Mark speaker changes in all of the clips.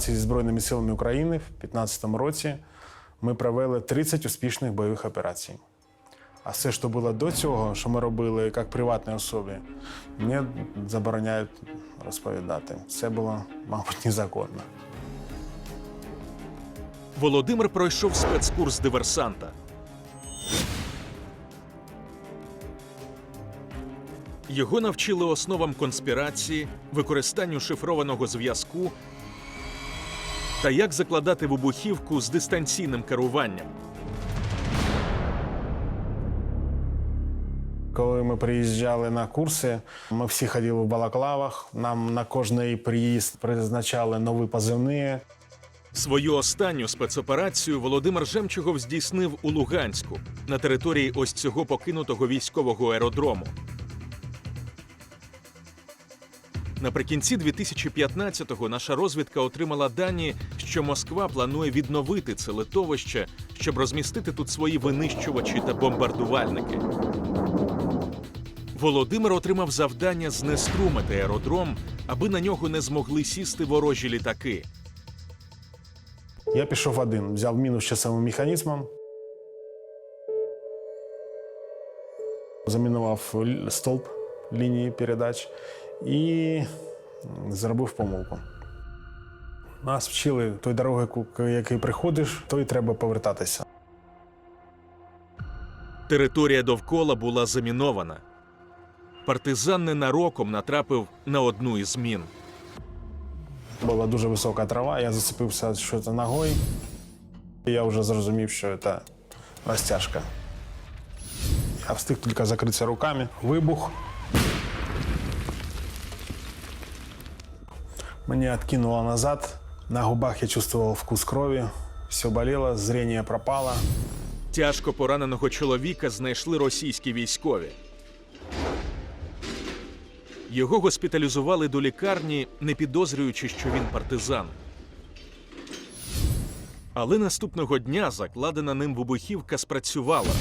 Speaker 1: Зі Збройними силами України в 2015 році ми провели 30 успішних бойових операцій. А все, що було до цього, що ми робили як приватні особи, мені забороняють розповідати. Це було, мабуть, незаконно.
Speaker 2: Володимир пройшов спецкурс диверсанта. Його навчили основам конспірації, використанню шифрованого зв'язку та як закладати вибухівку з дистанційним керуванням.
Speaker 1: Коли ми приїжджали на курси, ми всі ходили в балаклавах. Нам на кожний приїзд призначали нові позивні.
Speaker 2: Свою останню спецоперацію Володимир Жемчугов здійснив у Луганську на території ось цього покинутого військового аеродрому. Наприкінці 2015-го наша розвідка отримала дані, що Москва планує відновити це литовище, щоб розмістити тут свої винищувачі та бомбардувальники. Володимир отримав завдання знеструмити аеродром, аби на нього не змогли сісти ворожі літаки.
Speaker 1: Я пішов один, взяв мінус часовим механізмом, замінував стовп лінії передач і зробив помилку. Нас вчили той дорогою, ку- який приходиш, то й треба повертатися.
Speaker 2: Територія довкола була замінована. Партизан ненароком натрапив на одну із мін.
Speaker 1: Була дуже висока трава, я зацепився що це ногою. І Я вже зрозумів, що це розтяжка. Я встиг тільки закритися руками. Вибух. Меня откинуло назад. На губах я чувствовал вкус крови. Все болело, зрение пропало.
Speaker 2: Тяжко пораненого чоловіка знайшли російські військові. Його госпіталізували до лікарні, не підозрюючи, що він партизан. Але наступного дня закладена ним вибухівка спрацювала.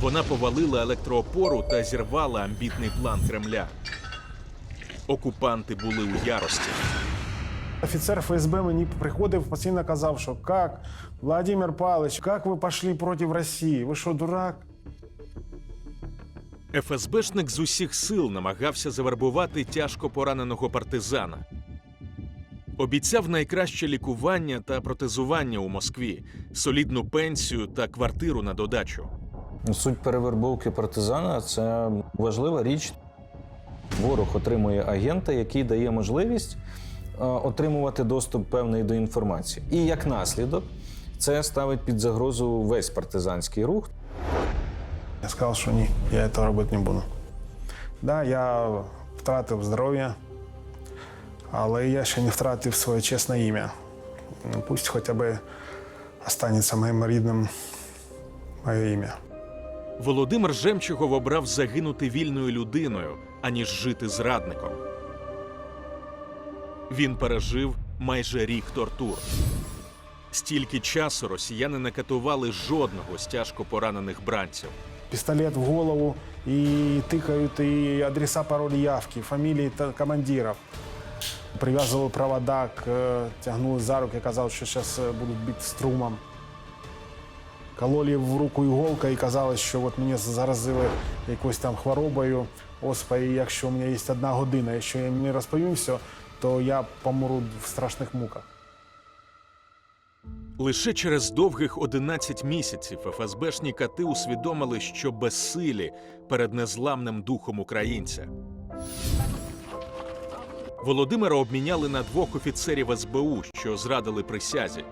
Speaker 2: Вона повалила електроопору та зірвала амбітний план Кремля. Окупанти були у ярості.
Speaker 1: Офіцер ФСБ мені приходив, постійно казав, що як, Владимир Павлович, як ви пішли проти Росії? Ви що, дурак?
Speaker 2: ФСБшник з усіх сил намагався завербувати тяжко пораненого партизана. Обіцяв найкраще лікування та протезування у Москві, солідну пенсію та квартиру на додачу.
Speaker 3: Суть перевербовки партизана це важлива річ. Ворог отримує агента, який дає можливість е, отримувати доступ певний до інформації. І як наслідок, це ставить під загрозу весь партизанський рух.
Speaker 1: Я сказав, що ні, я цього робити не буду. Да, я втратив здоров'я, але я ще не втратив своє чесне ім'я. Ну, Пусть хоча б останеться моїм рідним моє ім'я.
Speaker 2: Володимир Жемчугов обрав загинути вільною людиною, аніж жити зрадником. Він пережив майже рік тортур. Стільки часу росіяни не катували жодного з тяжко поранених бранців.
Speaker 1: Пістолет в голову і тикають і адреса, паролі явки, фамілії та командирів. Прив'язували провода, тягнули за руки, казали, що зараз будуть бити струмом. Кололи в руку іголка і казали, що от мене заразили якоюсь там хворобою, оспа, і якщо у мене є одна година, якщо я не розповім все, то я помру в страшних муках.
Speaker 2: Лише через довгих 11 місяців ФСБшні кати усвідомили, що безсилі перед незламним духом українця. Володимира обміняли на двох офіцерів СБУ, що зрадили присязі.